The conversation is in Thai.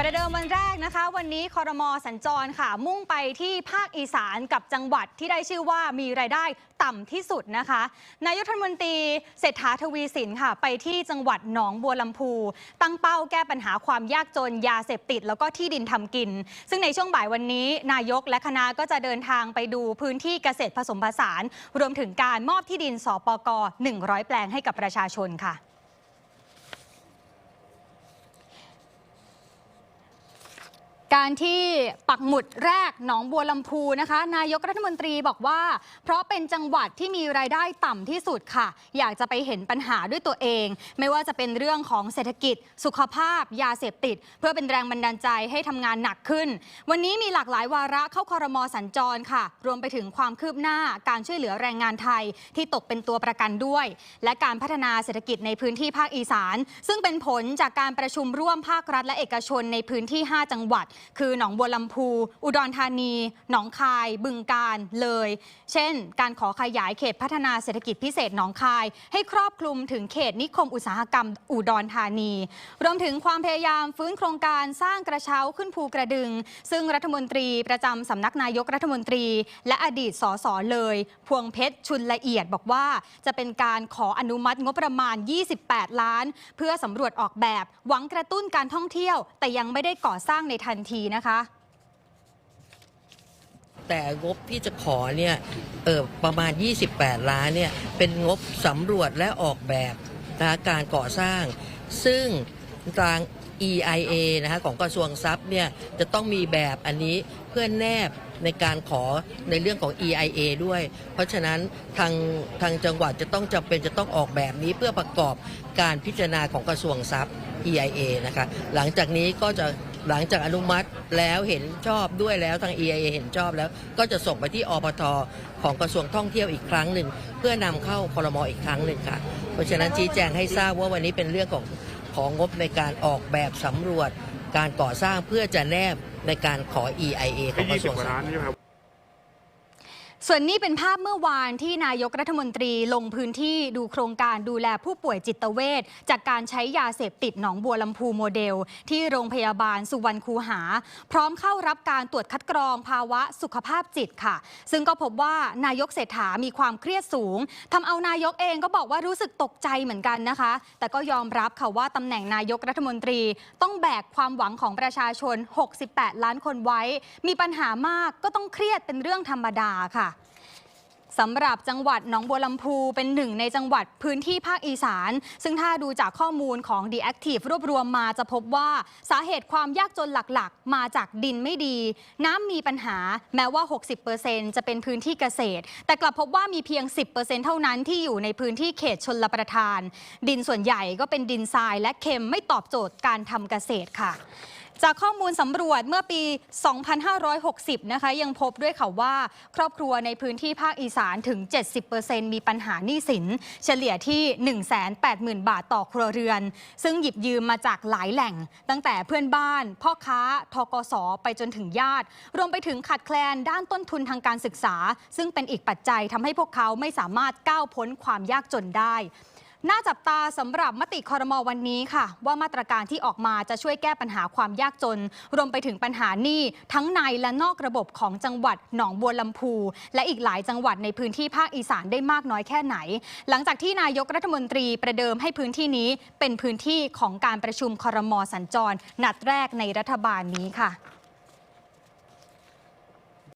ประเดิมวันแรกนะคะ วันนี้คอรมอสัญจรค่ะ มุ่งไปที่ภาคอีสานกับจังหวัดที่ได้ชื่อว่ามีรายได้ต่ำที่สุดนะคะ นายกรัฐมนตรีเศรษฐาทวีสินค่ะ ไปที่จังหวัดหนองบัวลำพู ตั้งเป้าแก้ปัญหาความยากจนยาเสพติด แล้วก็ที่ดินทำกิน ซึ่งในช่วงบ่ายวันนี้นายกและคณะก็จะเดินทางไปดูพื้นที่เกษตรผสมผสาน รวมถึงการมอบที่ดินสปก 100 แปลงให้กับประชาชนค่ะ การที่ปักหมุดแรกหนองบัวลำพูนะคะ นายกรัฐมนตรีบอกว่า เพราะเป็นจังหวัดที่มีรายได้ต่ำที่สุดค่ะ อยากจะไปเห็นปัญหาด้วยตัวเอง ไม่ว่าจะเป็นเรื่องของเศรษฐกิจ สุขภาพ ยาเสพติด เพื่อเป็นแรงบันดาลใจให้ทำงานหนักขึ้น วันนี้มีหลากหลายวาระเข้าคอรมอสัญจรค่ะ รวมไปถึงความคืบหน้าการช่วยเหลือแรงงานไทยที่ตกเป็นตัวประกันด้วย และการพัฒนาเศรษฐกิจในพื้นที่ภาคอีสาน ซึ่งเป็นผลจากการประชุมร่วมภาครัฐและเอกชนในพื้นที่ 5 จังหวัดคือหนองบัวลำพู อุดรธานี หนองคาย บึงกาฬเลย เช่น การขอขยายเขตพัฒนาเศรษฐกิจพิเศษหนองคาย ให้ครอบคลุมถึงเขตนิคมอุตสาหกรรมอุดรธานี รวมถึงความพยายามฟื้นโครงการสร้างกระเช้าขึ้นภูกระดึง ซึ่งรัฐมนตรีประจำสำนักนายกรัฐมนตรี และอดีตสสเลย พวงเพชรชุนละเอียดบอกว่าจะเป็นการขออนุมัติงบประมาณ 28 ล้าน เพื่อสำรวจออกแบบ หวังกระตุ้นการท่องเที่ยว แต่ยังไม่ได้ก่อสร้างในทันทีนะคะ แต่งบที่จะขอเนี่ยเออประมาณ 28 ล้านเนี่ยเป็นงบสำรวจและออกแบบนะการก่อสร้าง ซึ่งทาง EIA นะคะของกระทรวงทรัพย์เนี่ยจะต้องมีแบบอันนี้เพื่อแนบในการขอในเรื่องของ EIA ด้วย เพราะฉะนั้นทางทางจังหวัดจะต้องจำเป็นจะต้องออกแบบนี้เพื่อประกอบการพิจารณาของกระทรวงทรัพย์ EIA นะคะ หลังจากนี้ก็จะ หลังจากอนุมัติแล้วเห็นชอบด้วยแล้วทาง EIA เห็นชอบแล้ว ก็จะส่งไปที่อปทของกระทรวงท่องเที่ยวอีกครั้งหนึ่ง เพื่อนำเข้าคลมออีกครั้งหนึ่งค่ะ เพราะฉะนั้นชี้แจงให้ทราบว่าวันนี้เป็นเรื่องของของงบในการออกแบบสำรวจ การก่อสร้างเพื่อจะแนบในการขอ EIA ของกระทรวงกว่ารัพล้านย์ใช่ไหมครับ ส่วนนี้เป็นภาพเมื่อวานที่นายกรัฐมนตรีลงพื้นที่ดูโครงการดูแลผู้ป่วยจิตเวชจากการใช้ยาเสพติดหนองบัวลำพูโมเดล ที่โรงพยาบาลสุวรรณคูหา พร้อมเข้ารับการตรวจคัดกรองภาวะสุขภาพจิตค่ะ ซึ่งก็พบว่านายกเศรษฐามีความเครียดสูงทำเอานายกเองก็บอกว่ารู้สึกตกใจเหมือนกันนะคะ แต่ก็ยอมรับค่ะว่าตำแหน่งนายกรัฐมนตรี ต้องแบกความหวังของประชาชน 68 ล้านคนไว้ มีปัญหามากก็ต้องเครียดเป็นเรื่องธรรมดาค่ะค่ะสำหรับจังหวัดหนองบัวลำพูเป็นหนึ่งในจังหวัดพื้นที่ภาคอีสาน ซึ่งถ้าดูจากข้อมูลของ The Active รวบรวมมาจะพบว่าสาเหตุความยากจนหลักๆ มาจากดินไม่ดี น้ำมีปัญหาแม้ว่า 60%จะเป็นพื้นที่เกษตร แต่กลับพบว่ามีเพียง 10%เท่านั้นที่อยู่ในพื้นที่เขตชนลประทาน ดินส่วนใหญ่ก็เป็นดินทรายและเค็มไม่ตอบโจทย์การทำเกษตรค่ะ จากข้อมูลสำรวจเมื่อปี 2560 นะคะ ยังพบด้วยค่ะว่า ครอบครัวในพื้นที่ภาคอีสานถึง 70%มีปัญหาหนี้สิน เฉลี่ยที่ 180,000 บาทต่อครัวเรือน ซึ่งหยิบยืมมาจากหลายแหล่ง ตั้งแต่เพื่อนบ้าน พ่อค้า ทกส ไปจนถึงญาติ รวมไปถึงขาดแคลนด้านต้นทุนทางการศึกษา ซึ่งเป็นอีกปัจจัยทำให้พวกเขาไม่สามารถก้าวพ้นความยากจนได้ น่าจับตาสำหรับมติคอรมอวันนี้ค่ะ ว่ามาตรการที่ออกมาจะช่วยแก้ปัญหาความยากจน รวมไปถึงปัญหาหนี้ทั้งในและนอกระบบของจังหวัดหนองบัวลำพู และอีกหลายจังหวัดในพื้นที่ภาคอีสานได้มากน้อยแค่ไหน หลังจากที่นายกรัฐมนตรีประเดิมให้พื้นที่นี้เป็นพื้นที่ของการประชุมคอรมอสัญจร นัดแรกในรัฐบาลนี้ค่ะ